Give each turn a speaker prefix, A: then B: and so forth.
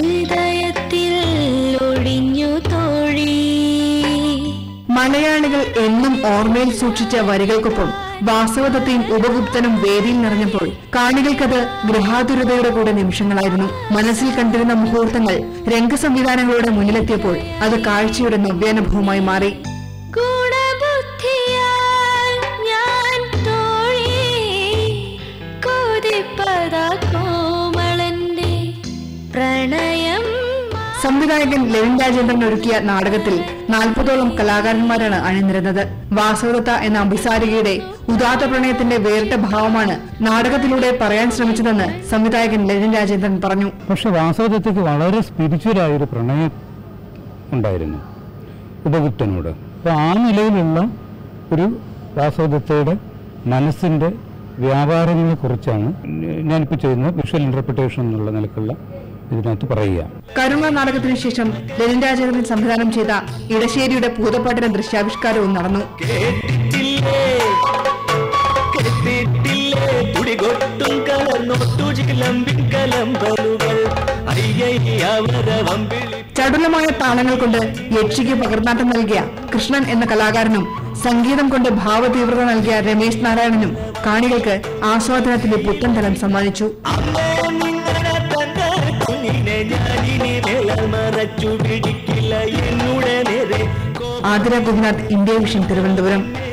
A: ഹൃദയത്തിൽ ഒഴിഞ്ഞു തോഴി. മലയാളികൾ എന്നും ഓർമ്മയിൽ സൂക്ഷിച്ച വരികൾക്കൊപ്പം വാസവതത്തെയും ഉപഗുപ്തനും വേദിയിൽ നിറഞ്ഞപ്പോൾ കാണികൾക്കത് ഗൃഹാതുരതയുടെ കൂടെ നിമിഷങ്ങളായിരുന്നു. മനസ്സിൽ കണ്ടിരുന്ന മുഹൂർത്തങ്ങൾ രംഗസംവിധാനങ്ങളുടെ മുന്നിലെത്തിയപ്പോൾ അത് കാഴ്ചയുടെ നവ്യാനുഭവമായി മാറി. സംവിധായകൻ ലെവിൻ രാജേന്ദ്രൻ ഒരുക്കിയ നാടകത്തിൽ നാൽപ്പതോളം കലാകാരന്മാരാണ് അണിനിരുന്നത്. വാസവദത്ത എന്ന അഭിസാരികയുടെ ഉദാത്ത പ്രണയത്തിന്റെ വേറിട്ട ഭാവമാണ് നാടകത്തിലൂടെ പറയാൻ ശ്രമിച്ചതെന്ന് സംവിധായകൻ ലെവിൻ രാജേന്ദ്രൻ പറഞ്ഞു.
B: പക്ഷെ വാസവദത്തയ്ക്ക് വളരെ സ്പിരിച്വലായ ഒരു പ്രണയം ഉണ്ടായിരുന്നു. ഉപഗുപ്തനോട്. അപ്പോൾ ആ നിലയിലുള്ള ഒരു വാസവദത്തയുടെ വ്യാപാരങ്ങളെ കുറിച്ചാണ് ഞാനിപ്പോൾ ചെയ്യുന്ന വിഷ്വൽ ഇന്റർപ്രിട്ടേഷൻ എന്നുള്ള നിലക്കുള്ള ഇതിനകത്ത് പറയുക.
A: കരുണ നാടകത്തിനു ശേഷം ലലിൻ രാജേന്ദ്രൻ സംവിധാനം ചെയ്ത ഇടശ്ശേരിയുടെ ഭൂതപ്പാട്ടിന് ദൃശ്യാവിഷ്കാരവും നടന്നു. ചടുലമായ താളങ്ങൾ കൊണ്ട് യക്ഷിക്ക് പകർന്നാട്ടം നൽകിയ കൃഷ്ണൻ എന്ന കലാകാരനും സംഗീതം കൊണ്ട് ഭാവതീവ്രത നൽകിയ രമേശ് നാരായണനും കാണികൾക്ക് ആസ്വാദനത്തിന്റെ പുത്തൻ തലം സമ്മാനിച്ചു.
C: ഞാനിനി
A: ആതിര ഗോപിനാഥ് ഇന്ത്യ വിഷൻ തിരുവനന്തപുരം.